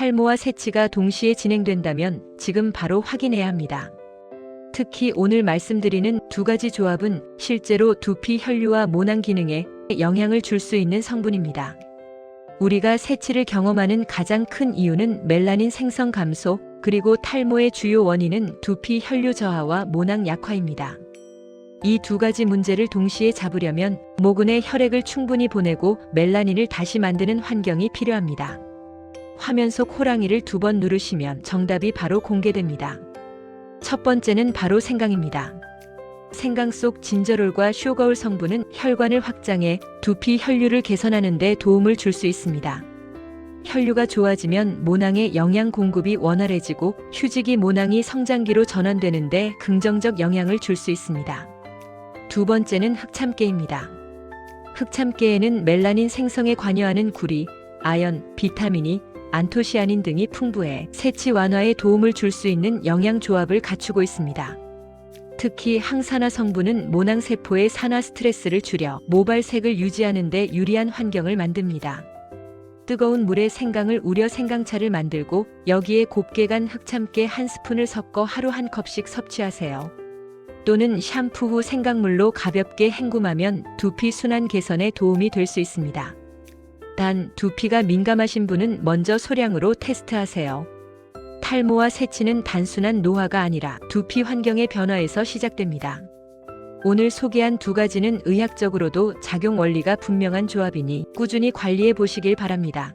탈모와 새치가 동시에 진행된다면 지금 바로 확인해야 합니다. 특히 오늘 말씀드리는 두 가지 조합은 실제로 두피 혈류와 모낭 기능에 영향을 줄 수 있는 성분입니다. 우리가 새치를 경험하는 가장 큰 이유는 멜라닌 생성 감소, 그리고 탈모의 주요 원인은 두피 혈류 저하와 모낭 약화입니다. 이 두 가지 문제를 동시에 잡으려면 모근에 혈액을 충분히 보내고 멜라닌을 다시 만드는 환경이 필요합니다. 화면 속 호랑이를 두 번 누르시면 정답이 바로 공개됩니다. 첫 번째는 바로 생강입니다. 생강 속 진저롤과 쇼거울 성분은 혈관을 확장해 두피 혈류를 개선하는 데 도움을 줄 수 있습니다. 혈류가 좋아지면 모낭의 영양 공급이 원활해지고 휴지기 모낭이 성장기로 전환되는데 긍정적 영향을 줄 수 있습니다. 두 번째는 흑참깨입니다. 흑참깨에는 멜라닌 생성에 관여하는 구리, 아연, 비타민이 안토시아닌 등이 풍부해 세치 완화에 도움을 줄 수 있는 영양 조합을 갖추고 있습니다. 특히 항산화 성분은 모낭 세포의 산화 스트레스를 줄여 모발색을 유지하는 데 유리한 환경을 만듭니다. 뜨거운 물에 생강을 우려 생강차를 만들고 여기에 곱게 간 흑참깨 한 스푼을 섞어 하루 한 컵씩 섭취하세요. 또는 샴푸 후 생강물로 가볍게 헹굼하면 두피 순환 개선에 도움이 될 수 있습니다. 단 두피가 민감하신 분은 먼저 소량으로 테스트하세요. 탈모와 새치는 단순한 노화가 아니라 두피 환경의 변화에서 시작됩니다. 오늘 소개한 두 가지는 의학적으로도 작용 원리가 분명한 조합이니 꾸준히 관리해 보시길 바랍니다.